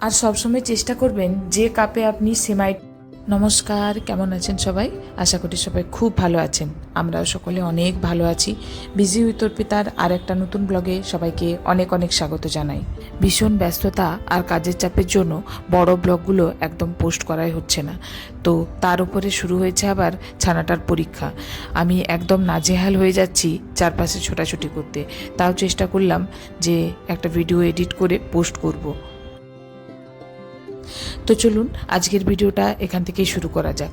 আর সবসময় চেষ্টা করবেন যে কাপে আপনি সেমাই নমস্কার, কেমন আছেন সবাই? আশা করি সবাই খুব ভালো আছেন। আমরাও সকলে অনেক ভালো আছি। বিজি উইথ অর্পিতার আর একটা নতুন ব্লগে সবাইকে অনেক অনেক স্বাগত জানাই। ভীষণ ব্যস্ততা আর কাজের চাপের জন্য বড় ব্লগগুলো একদম পোস্ট করাই হচ্ছে না। তো তার উপরে শুরু হয়েছে আবার ছানাটার পরীক্ষা। আমি একদম নাজেহাল হয়ে যাচ্ছি চারপাশে ছোটাছুটি করতে। তাও চেষ্টা করলাম যে একটা ভিডিও এডিট করে পোস্ট করব। তো চলুন, আজকের ভিডিওটা এখান থেকেই শুরু করা যাক।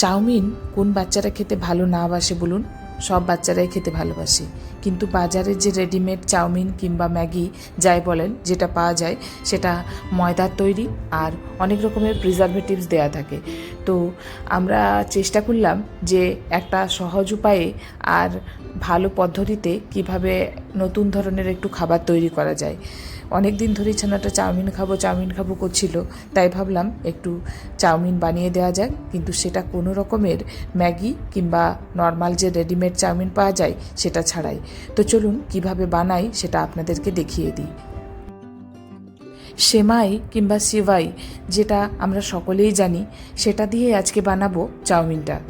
চাউমিন কোন বাচ্চারা খেতে ভালো না বাসে বলুন, সব বাচ্চারাই খেতে ভালোবাসে। কিন্তু বাজারে যে রেডিমেড চাউমিন কিংবা ম্যাগি যাই বলেন, যেটা পাওয়া যায়, সেটা ময়দার তৈরি আর অনেক রকমের প্রিজারভেটিভস দেয়া থাকে। তো আমরা চেষ্টা করলাম যে একটা সহজ উপায়ে আর ভালো পদ্ধতিতে কীভাবে নতুন ধরনের একটু খাবার তৈরি করা যায়। অনেক দিন ধরেই ছানাটা চাউমিন খাব চাউমিন খাব করছিল। তাই ভাবলাম একটু চাউমিন বানিয়ে দেওয়া যাক। কিন্তু সেটা কোনো রকমের ম্যাগি কিংবা নর্মাল যে রেডিমেড চাউমিন পাওয়া যায়, সেটা ছাড়াই। তো চলুন কীভাবে বানাই সেটা আপনাদেরকে দেখিয়ে দিই। সেমাই কিংবা সিভাই যেটা আমরা সকলেই জানি, সেটা দিয়ে আজকে বানাবো চাউমিনটা।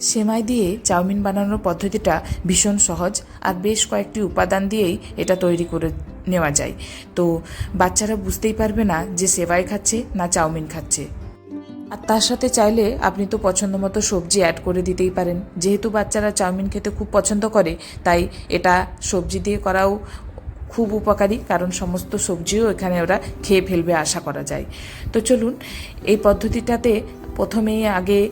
সেমাই দিয়ে চাউমিন বানানোর পদ্ধতিটা ভীষণ সহজ, আর বেশ কয়েকটি উপাদান দিয়েই এটা তৈরি করে নেওয়া যায়। তো বাচ্চারা বুঝতেই পারবে না যে সেবাই খাচ্ছে না চাউমিন খাচ্ছে। আর তার সাথে চাইলে আপনি তো পছন্দ মতো সবজি অ্যাড করে দিতেই পারেন। যেহেতু বাচ্চারা চাউমিন খেতে খুব পছন্দ করে, তাই এটা সবজি দিয়ে করাও খুব উপকারী, কারণ সমস্ত সবজিও এখানে ওরা খেয়ে ফেলবে আশা করা যায়। তো চলুন, এই পদ্ধতিটাতে প্রথমেই আগে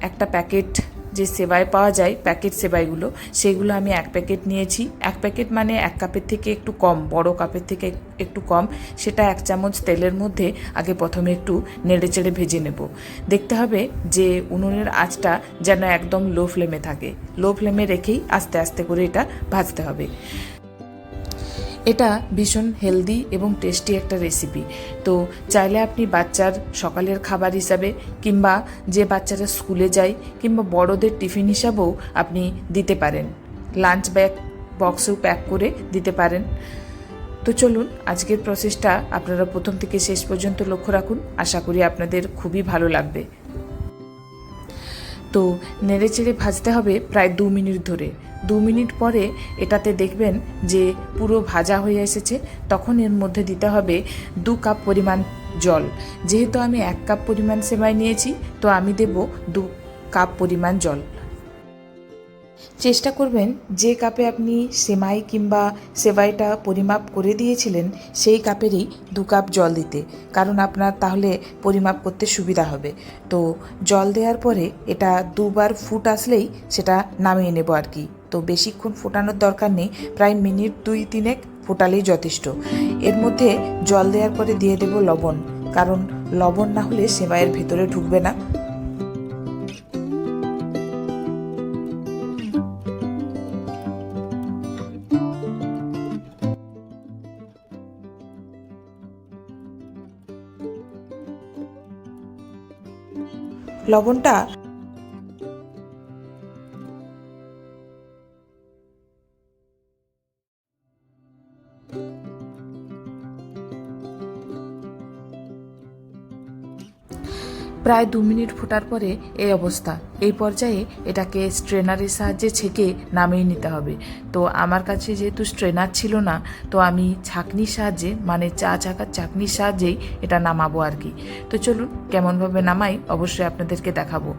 একটা প্যাকেট যে সেবাই পাওয়া যায়, প্যাকেট সেবাইগুলো, সেগুলো আমি এক প্যাকেট নিয়েছি। এক প্যাকেট মানে এক কাপের থেকে একটু কম, বড় কাপের থেকে একটু কম। সেটা এক চামচ তেলের মধ্যে আগে প্রথমে একটু নেড়ে চেড়ে ভেজে নেব। দেখতে হবে যে উনুনের আঁচটা যেন একদম লো ফ্লেমে থাকে। লো ফ্লেমে রেখেই আস্তে আস্তে করে এটা ভাজতে হবে। এটা ভীষণ হেলদি এবং টেস্টি একটা রেসিপি তো চাইলে আপনি বাচ্চার সকালের খাবার হিসাবে কিংবা যে বাচ্চারা স্কুলে যায় কিংবা বড়দের টিফিন হিসাবেও আপনি দিতে পারেন। লাঞ্চ ব্যাগ বক্সেও প্যাক করে দিতে পারেন। তো চলুন, আজকের প্রসেসটা আপনারা প্রথম থেকে শেষ পর্যন্ত লক্ষ্য রাখুন। আশা করি আপনাদের খুবই ভালো লাগবে। তো নেড়ে চেড়ে ভাজতে হবে প্রায় দু মিনিট ধরে। দু মিনিট পরে এটাতে দেখবেন যে পুরো ভাজা হয়ে এসেছে, তখন এর মধ্যে দিতে হবে দু কাপ পরিমাণ জল। যেহেতু আমি এক কাপ পরিমাণ সেমাই নিয়েছি, তো আমি দেব দু কাপ পরিমাণ জল। চেষ্টা করবেন যে কাপে আপনি সেমাই কিংবা সেবাইটা পরিমাপ করে দিয়েছিলেন, সেই কাপেরই দু কাপ জল দিতে। কারণ আপনার তাহলে পরিমাপ করতে সুবিধা হবে। তো জল দেওয়ার পরে এটা দুবার ফুট আসলেই সেটা নামিয়ে নেব আর কি। তো বেশিক্ষণ ফোটানোর দরকার নেই, প্রায় মিনিট দুই তিনেক ফোটালেই যথেষ্ট। এর মধ্যে জল দেওয়ার পরে দিয়ে দেব লবণ। কারণ লবণ না হলে সেমাইয়ের ভেতরে ঢুকবে না। লবণটা প্রায় দু মিনিট ফোটার পরে এই অবস্থা। এই পর্যায়ে এটাকে স্ট্রেনারের সাহায্যে ছেঁকে নামিয়ে নিতে হবে। তো আমার কাছে যেহেতু স্ট্রেনার ছিল না, তো আমি ছাঁকনির সাহায্যে মানে চা চাকার চাকনির সাহায্যেই এটা নামাবো আর কি। তো চলুন, কেমনভাবে নামাই অবশ্যই আপনাদেরকে দেখাবো।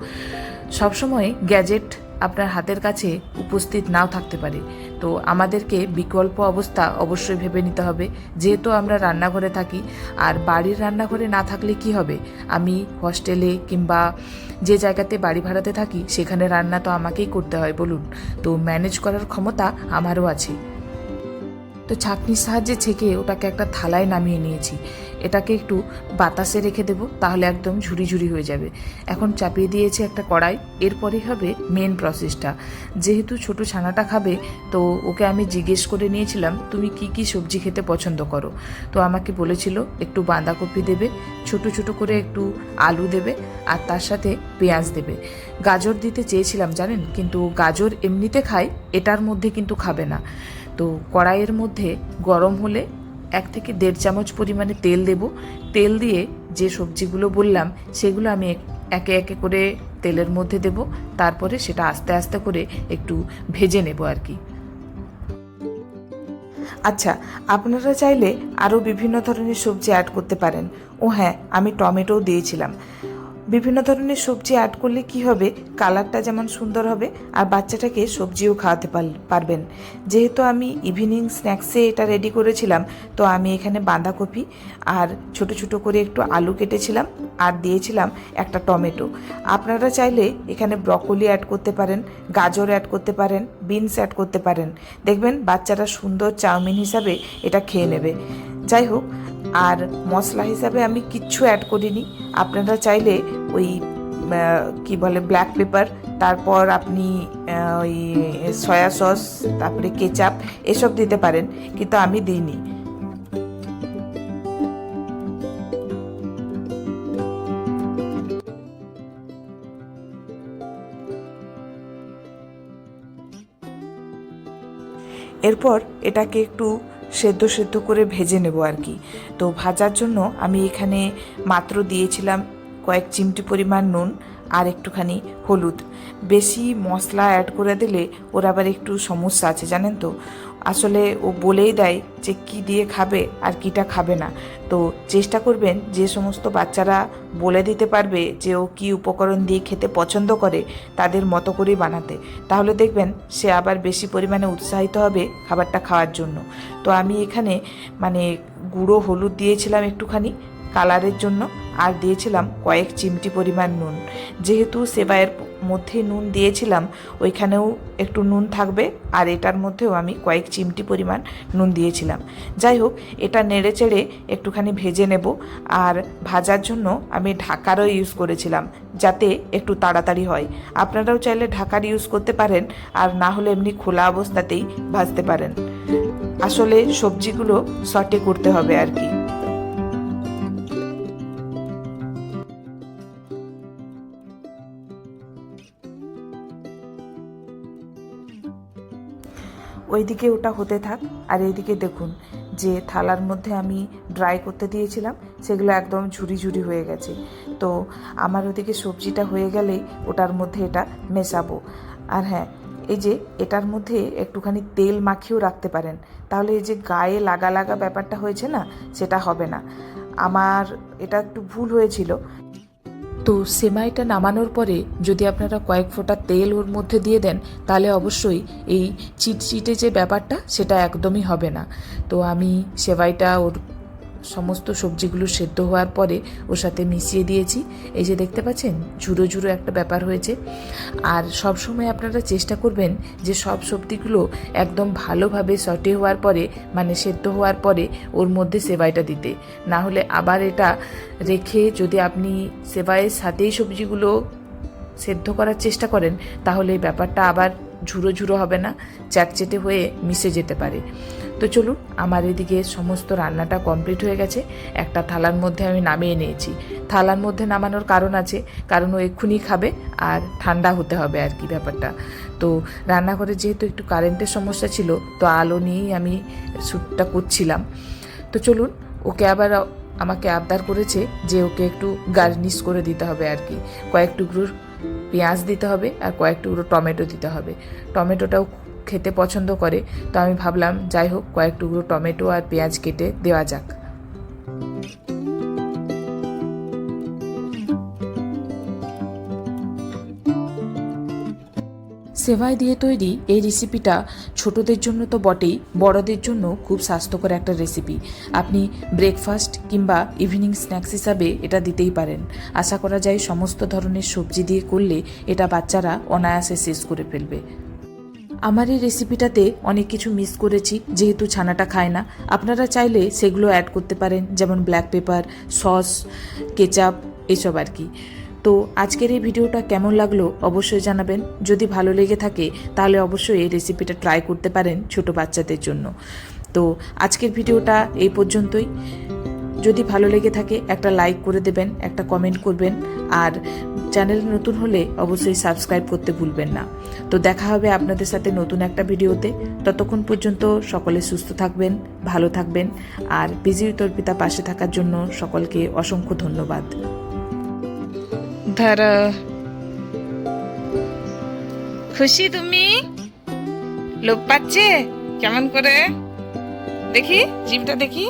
সবসময় গ্যাজেট আপনার হাতের কাছে উপস্থিত নাও থাকতে পারে। তো আমাদেরকে বিকল্প অবস্থা অবশ্যই ভেবে নিতে হবে। যেহেতু আমরা রান্নাঘরে থাকি, আর বাড়ির রান্নাঘরে না থাকলে কি হবে? আমি হস্টেলে কিংবা যে জায়গাতে বাড়ি ভাড়াতে থাকি, সেখানে রান্না তো আমাকেই করতে হয়, বলুন। তো ম্যানেজ করার ক্ষমতা আমারও আছে। তো ছাঁকনির সাহায্যে ছেঁকে ওটাকে একটা থালায় নামিয়ে নিয়েছি। এটাকে একটু বাতাসে রেখে দেবো, তাহলে একদম ঝুরি ঝুরি হয়ে যাবে। এখন চাপিয়ে দিয়েছি একটা কড়াই এরপরেই হবে মেন প্রসেসটা যেহেতু ছোট ছানাটা খাবে, তো ওকে আমি জিজ্ঞেস করে নিয়েছিলাম, তুমি কি কি সবজি খেতে পছন্দ করো? তো আমাকে বলেছিল, একটু বাঁধাকপি দেবে, ছোট ছোট করে একটু আলু দেবে, আর তার সাথে পেঁয়াজ দেবে। গাজর দিতে চেয়েছিলাম, জানেন? কিন্তু গাজর এমনিতে খায়, এটার মধ্যে কিন্তু খাবে না। তো কড়াইয়ের মধ্যে গরম হলে এক থেকে দেড় চামচ পরিমাণে তেল দেব। তেল দিয়ে যে সবজিগুলো বললাম, সেগুলো আমি এক- একে করে তেলের মধ্যে দেব। তারপরে সেটা আস্তে আস্তে করে একটু ভেজে নেব আর কি। আচ্ছা আপনারা চাইলে আরও বিভিন্ন ধরনের সবজি অ্যাড করতে পারেন। ও হ্যাঁ আমি টমেটোও দিয়েছিলাম। বিভিন্ন ধরনের সবজি অ্যাড করলে কি হবে? কালারটা যেমন সুন্দর হবে, আর বাচ্চাটাকে সবজিও খাওয়াতে পার- পারবেন। যেহেতু আমি ইভিনিং স্ন্যাক্সে এটা রেডি করেছিলাম, তো আমি এখানে বাঁধাকপি আর ছোট ছোট করে একটু আলু কেটেছিলাম আর দিয়েছিলাম একটা টমেটো। আপনারা চাইলে এখানে ব্রকলি অ্যাড করতে পারেন, গাজর অ্যাড করতে পারেন বিনস অ্যাড করতে পারেন। দেখবেন বাচ্চারা সুন্দর চাউমিন হিসাবে এটা খেয়ে নেবে। যাই হোক, আর মশলা হিসাবে আমি কিচ্ছু অ্যাড করিনি। আপনারা চাইলে ওই কি বলে ব্ল্যাক পেপার তারপর আপনি ওই সয়া সস তারপরে কেচাপ এসব দিতে পারেন, কিন্তু আমি দিইনি। এরপর এটাকে একটু সেদ্ধ সেদ্ধ করে ভেজে নেব আর কি। তো ভাজার জন্য আমি এখানে মাত্র দিয়েছিলাম কয়েক চিমটি পরিমাণ নুন আর একটুখানি হলুদ। বেশি মশলা অ্যাড করে দিলে ওর আবার একটু সমস্যা আছে, জানেন তো? আসলে ও বলেই দেয় যে কি দিয়ে খাবে আর কিটা খাবে না। তো চেষ্টা করবেন যে সমস্ত বাচ্চারা বলে দিতে পারবে যে ও কি উপকরণ দিয়ে খেতে পছন্দ করে তাদের মতো করেই বানাতে। তাহলে দেখবেন সে আবার বেশি পরিমাণে উৎসাহিত হবে খাবারটা খাওয়ার জন্য। তো আমি এখানে মানে গুঁড়ো হলুদ দিয়েছিলাম একটুখানি কালারের জন্য। আর দিয়েছিলাম কয়েক চিমটি পরিমাণ নুন। যেহেতু সেবাইয়ের মধ্যে নুন দিয়েছিলাম, ওইখানেও একটু নুন থাকবে আর এটার মধ্যেও আমি কয়েক চিমটি পরিমাণ নুন দিয়েছিলাম। যাই হোক, এটা নেড়ে চেড়ে একটুখানি ভেজে নেব আর ভাজার জন্য আমি ঢাকারও ইউজ করেছিলাম, যাতে একটু তাড়াতাড়ি হয়। আপনারাও চাইলে ঢাকার ইউজ করতে পারেন আর না হলে এমনি খোলা অবস্থাতেই ভাজতে পারেন। আসলে সবজিগুলো সটে করতে হবে আর কি। ওইদিকে ওটা হতে থাক, আর এইদিকে দেখুন যে থালার মধ্যে আমি ড্রাই করতে দিয়েছিলাম, সেগুলো একদম ঝুরি ঝুরি হয়ে গেছে। তো আমার ওদিকে সবজিটা হয়ে গেলেই ওটার মধ্যে এটা মেশাবো। আর হ্যাঁ এই যে এটার মধ্যে একটুখানি তেল মাখিয়েও রাখতে পারেন। তাহলে এই যে গায়ে লাগা লাগা ব্যাপারটা হয়েছে না, সেটা হবে না। আমার এটা একটু ভুল হয়েছিল। তো সেমাইটা নামানোর পরে যদি আপনারা কয়েক ফোঁটা তেল ওর মধ্যে দিয়ে দেন, তাহলে অবশ্যই এই চিটচিটে যে ব্যাপারটা, সেটা একদমই হবে না। তো আমি সেমাইটা ওর সমস্ত সবজিগুলো সেদ্ধ হওয়ার পরে ওর সাথে মিশিয়ে দিয়েছি। এই যে দেখতে পাচ্ছেন, ঝুরো ঝুরো একটা ব্যাপার হয়েছে। আর সব সময় আপনারা চেষ্টা করবেন যে সব সবজিগুলো একদম ভালোভাবে সটে হওয়ার পরে মানে সেদ্ধ হওয়ার পরে ওর মধ্যে সেবাইটা দিতে। না হলে আবার এটা রেখে যদি আপনি সেবাইয়ের সাথেই সবজিগুলো সেদ্ধ করার চেষ্টা করেন, তাহলে এই ব্যাপারটা আবার ঝুরো ঝুরো হবে না চ্যাটচেটে হয়ে মিশে যেতে পারে। তো চলুন, আমার এদিকে সমস্ত রান্নাটা কমপ্লিট হয়ে গেছে। একটা থালার মধ্যে আমি নামিয়ে নিয়েছি। থালার মধ্যে নামানোর কারণ আছে, কারণ ও এক্ষুনি খাবে আর ঠান্ডা হতে হবে আর কি ব্যাপারটা। তো রান্নাঘরে যেহেতু একটু কারেন্টের সমস্যা ছিল, তো আলো নিয়েই আমি শ্যুটটা করছিলাম। তো চলুন, ওকে আবার আমাকে আবদার করেছে যে ওকে একটু গার্নিশ করে দিতে হবে আর কি। কয়েক টুকরো পেঁয়াজ দিতে হবে আর কয়েক টুকরো টমেটো দিতে হবে। টমেটোটাও খেতে পছন্দ করে। তো আমি ভাবলাম, যাই হোক, কয়েক টুকরো টমেটো আর পেঁয়াজ কেটে দেওয়া যাক। সেভাই দিয়ে তৈরি এই রেসিপিটা ছোটদের জন্য তো বটেই, বড়দের জন্য খুব স্বাস্থ্যকর একটা রেসিপি। আপনি ব্রেকফাস্ট কিংবা ইভিনিং স্ন্যাক্স হিসাবে এটা দিতেই পারেন। আশা করা যায় সমস্ত ধরনের সবজি দিয়ে করলে এটা বাচ্চারা অনায়াসে শেষ করে ফেলবে। আমার এই রেসিপিটাতে অনেক কিছু মিস করেছি, যেহেতু ছানাটা খায় না। আপনারা চাইলে সেগুলো অ্যাড করতে পারেন, যেমন ব্ল্যাক পেপার সস কেচাপ এসব আর কি। তো আজকের এই ভিডিওটা কেমন লাগল অবশ্যই জানাবেন। যদি ভালো লেগে থাকে, তাহলে অবশ্যই এই রেসিপিটা ট্রাই করতে পারেন ছোট বাচ্চাদের জন্য। তো আজকের ভিডিওটা এই পর্যন্তই। যদি ভালো লেগে থাকে, একটা লাইক করে দেবেন, একটা কমেন্ট করবেন, আর চ্যানেল নতুন হলে অবশ্যই সাবস্ক্রাইব করতে ভুলবেন না। তো দেখা হবে আপনাদের সাথে নতুন একটা ভিডিওতে। ততক্ষণ পর্যন্ত সকলে সুস্থ থাকবেন, ভালো থাকবেন, আর বিজি তর্পিতা পাশে থাকার জন্য সকলকে অসংখ্য ধন্যবাদ। ধরো। খুশি তুমি? লোক পাচ্ছে? কেমন করে? দেখি জিমটা দেখি।